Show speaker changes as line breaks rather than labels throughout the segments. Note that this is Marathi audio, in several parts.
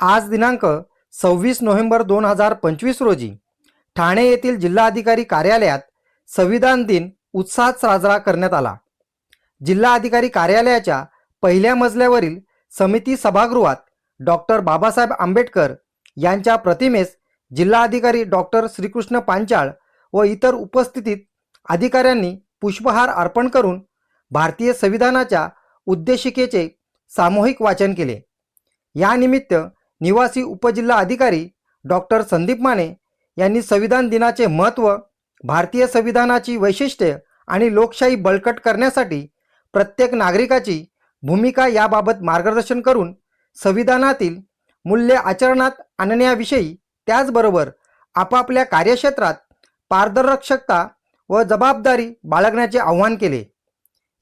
आज दिनांक सव्वीस नोव्हेंबर दोन हजार पंचवीस रोजी ठाणे येथील जिल्हाधिकारी कार्यालयात संविधान दिन उत्साहात साजरा करण्यात आला. जिल्हाधिकारी कार्यालयाच्या पहिल्या मजल्यावरील समिती सभागृहात डॉक्टर बाबासाहेब आंबेडकर यांच्या प्रतिमेस जिल्हाधिकारी डॉक्टर श्रीकृष्ण पांचाळ व इतर उपस्थितीत अधिकाऱ्यांनी पुष्पहार अर्पण करून भारतीय संविधानाच्या उद्देशिकेचे सामूहिक वाचन केले. यानिमित्त निवासी उपजिल्हा अधिकारी डॉक्टर संदीप माने यांनी संविधान दिनाचे महत्त्व भारतीय संविधानाची वैशिष्ट्ये आणि लोकशाही बळकट करण्यासाठी प्रत्येक नागरिकाची भूमिका याबाबत मार्गदर्शन करून संविधानातील मूल्य आचरणात आणण्याविषयी त्याचबरोबर आपापल्या कार्यक्षेत्रात पारदर्शकता व जबाबदारी बाळगण्याचे आवाहन केले.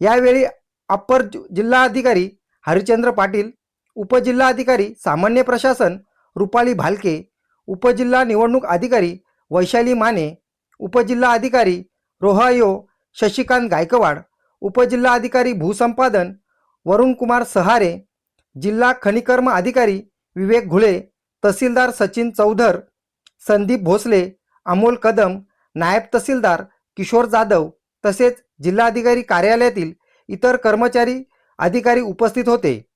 यावेळी अप्पर जिल्हाधिकारी हरिचंद्र पाटील उपजिल्हाधिकारी सामान्य प्रशासन रुपाली भालके उपजिल्हा निवडणूक अधिकारी वैशाली माने उपजिल्हा अधिकारी रोहायो शशिकांत गायकवाड उपजिल्हा अधिकारी भूसंपादन वरुणकुमार सहारे जिल्हा खनिकर्म अधिकारी विवेक घुळे तहसीलदार सचिन चौधर संदीप भोसले अमोल कदम नायब तहसीलदार किशोर जाधव तसेच जिल्हाधिकारी कार्यालयातील इतर कर्मचारी अधिकारी उपस्थित होते.